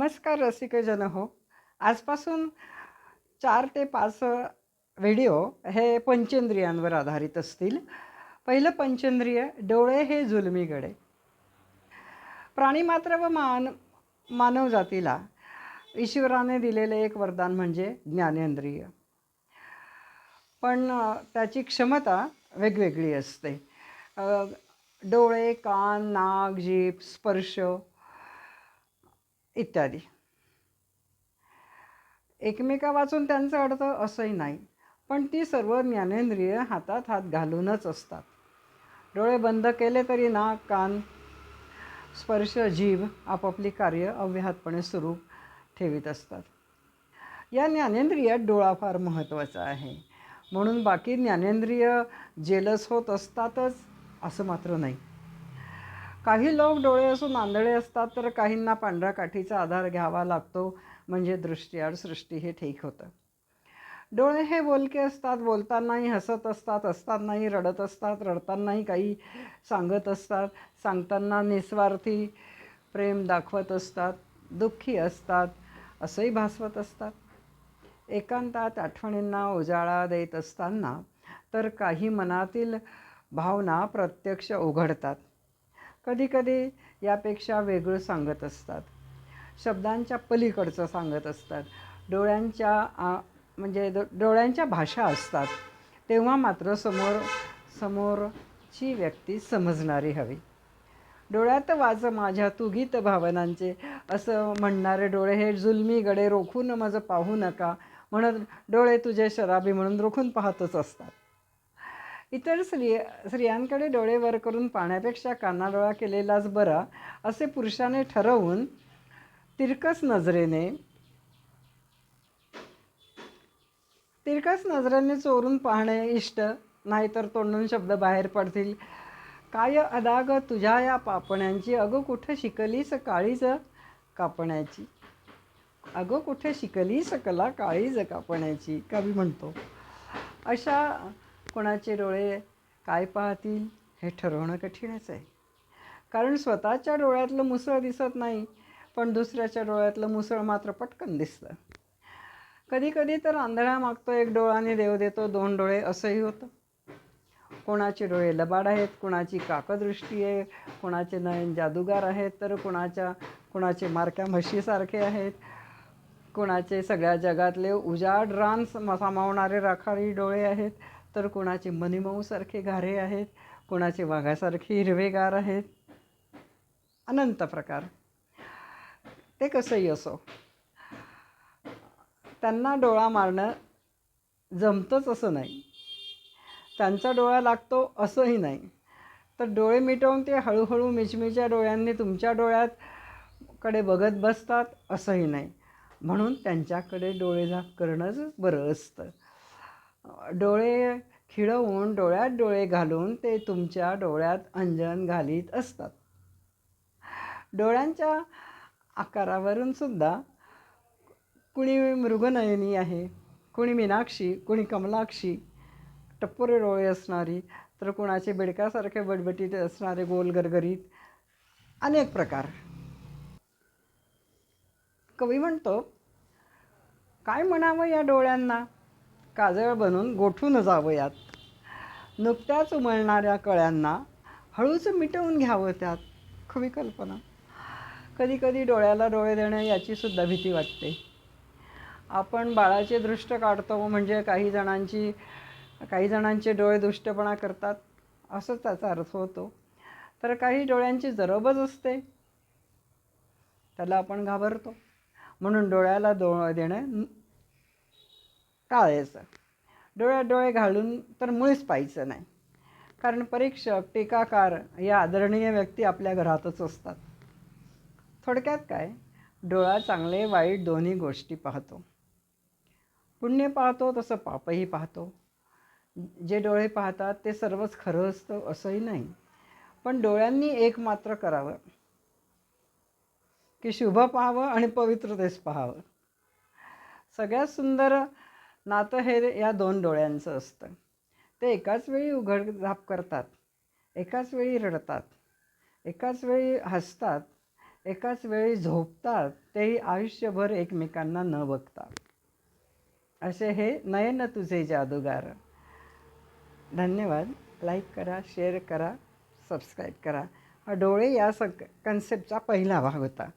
नमस्कार रसिकजन हो. आजपासून चार ते पाच व्हिडिओ हे पंचेंद्रियांवर आधारित असतील. पहिलं पंचेंद्रिय डोळे हे जुलमी गडे प्राणीमात्र व मान मानवजातीला ईश्वराने दिलेले एक वरदान म्हणजे ज्ञानेंद्रिय. पण त्याची क्षमता वेगवेगळी असते. डोळे कान नाक जीभ स्पर्श इत्यादी. एकमेका वाचून त्यांचा अर्थ असंही नाही पण ती सर्व ज्ञानेंद्रिय हातात हात घालूनच असतात. डोळे बंद केले तरी नाक कान स्पर्श जीभ आपापली कार्य अव्याहतपणे सुरू ठेवीत असतात. या ज्ञानेंद्रियात डोळा फार महत्त्वाचा आहे. म्हणून बाकी ज्ञानेंद्रिय जेलस होत असतातच असं मात्र नाही. काही लोक डोळे असून आंधळे असतात तर काहींना पांढऱ्या काठीचा आधार घ्यावा लागतो म्हणजे दृष्टीआड सृष्टी हे ठीक होतं. डोळे हे बोलके असतात बोलतानाही हसत असतात असतानाही रडत असतात रडतानाही काही सांगत असतात सांगताना निस्वार्थी प्रेम दाखवत असतात दुःखी असतात असंही भासवत असतात. एकांतात आठवणींना उजाळा देत असताना तर काही मनातील भावना प्रत्यक्ष उघडतात. कधीकधी यापेक्षा वेगळं सांगत असतात. शब्दांच्या पलीकडचं सांगत असतात. डोळ्यांच्या आ, म्हणजे द डोळ्यांच्या भाषा असतात. तेव्हा मात्र समोर समोरची व्यक्ती समजणारी हवी. डोळ्यात वाज माझ्या तुगीत भावनांचे. असं म्हणणारे डोळे हे जुलमी गडे रोखून माझं पाहू नका. म्हणत डोळे तुझे शराबी म्हणून रोखून पाहतच असतात. इतर स्त्री स्त्रियांकडे डोळे वर करून पाण्यापेक्षा कानाडोळा केलेलाच बरा असे पुरुषाने ठरवून तिरकस नजरेने तिरकस नजरेने चोरून पाहणे इष्ट नाहीतर तोंडून शब्द बाहेर पडतील. काय अदाग तुझ्या या पापण्यांची? अगं कुठं शिकलीस काळीज कापण्याची? अगं कुठे शिकलीस कला काळीज कापण्याची? कवी म्हणतो. अशा कोणाचे डोळे काय पाहतील हे ठरवणं कठीणच आहे. कारण स्वतःच्या डोळ्यातलं मुसळ दिसत नाही पण दुसऱ्याच्या डोळ्यातलं मुसळ मात्र पटकन दिसतं. कधीकधी तर आंधळा मागतो एक डोळाने देव देतो दोन डोळे असंही होतं. कोणाचे डोळे लबाड आहेत कोणाची काकदृष्टी आहे कोणाचे नयन जादूगार आहेत तर कोणाच्या कोणाचे मारक्या म्हशीसारखे आहेत कोणाचे सगळ्या जगातले उजाड रान सामावणारे राखारी डोळे आहेत तर कोणाचे मनीमऊसारखे गारे आहेत कोणाचे वाघासारखे हिरवेगार आहेत. अनंत प्रकार. ते कसंही असो त्यांना डोळा मारणं जमतंच असं नाही. त्यांचा डोळा लागतो असंही नाही. तर डोळे मिटवून ते हळूहळू मिचमिच्या डोळ्यांनी तुमच्या डोळ्यात कडे बघत बसतात असंही नाही. म्हणून त्यांच्याकडे डोळे झाक करणंच बरं असतं. डोळे खिळवून डोळ्यात डोळे घालून ते तुमच्या डोळ्यात अंजन घालीत असतात. डोळ्यांच्या आकारावरून सुद्धा कुणी मृगनयनी आहे कुणी मीनाक्षी कुणी कमलाक्षी टप्पोरे डोळे असणारी तर कुणाचे बेडकासारखे बटबटीत असणारे गोल गरगरीत अनेक प्रकार. कवी म्हणतो काय म्हणावं या डोळ्यांना? काजळ बनून गोठून जावं यात नुकत्याच उमलणाऱ्या कळ्यांना हळूच मिटवून घ्यावं त्यात. खवी कल्पना. कधी कधी डोळ्याला डोळे देणं याचीसुद्धा भीती वाटते. आपण बाळाचे दृष्ट काढतो म्हणजे काही जणांची काही जणांचे डोळे दुष्टपणा करतात असंच त्याचा अर्थ होतो. तर काही डोळ्यांची जरबच असते. त्याला आपण घाबरतो. म्हणून डोळ्याला डोळे देणं टाळायचं. डोळ्यात डोळे घालून तर मुळीच पाहायचं नाही. कारण परीक्षक टीकाकार या आदरणीय व्यक्ती आपल्या घरातच असतात. थोडक्यात काय? डोळा चांगले वाईट दोन्ही गोष्टी पाहतो. पुण्य पाहतो तसं पापही पाहतो. जे डोळे पाहतात ते सर्वच खरं असतं असंही नाही. पण डोळ्यांनी एक मात्र करावं. की शुभ पाहावं आणि पवित्रतेस पाहावं. सगळ्यात सुंदर नातं हे या दोन डोळ्यांचं असतं. ते एकाच वेळी उघडझाप करतात एकाच वेळी रडतात एकाच वेळी हसतात एकाच वेळी झोपतात तेही आयुष्यभर एकमेकांना न बघता. असे हे नयन तुझे जादूगार. धन्यवाद. लाईक करा शेअर करा सबस्क्राईब करा. हा डोळे या सग कन्सेप्टचा पहिला भाग होता.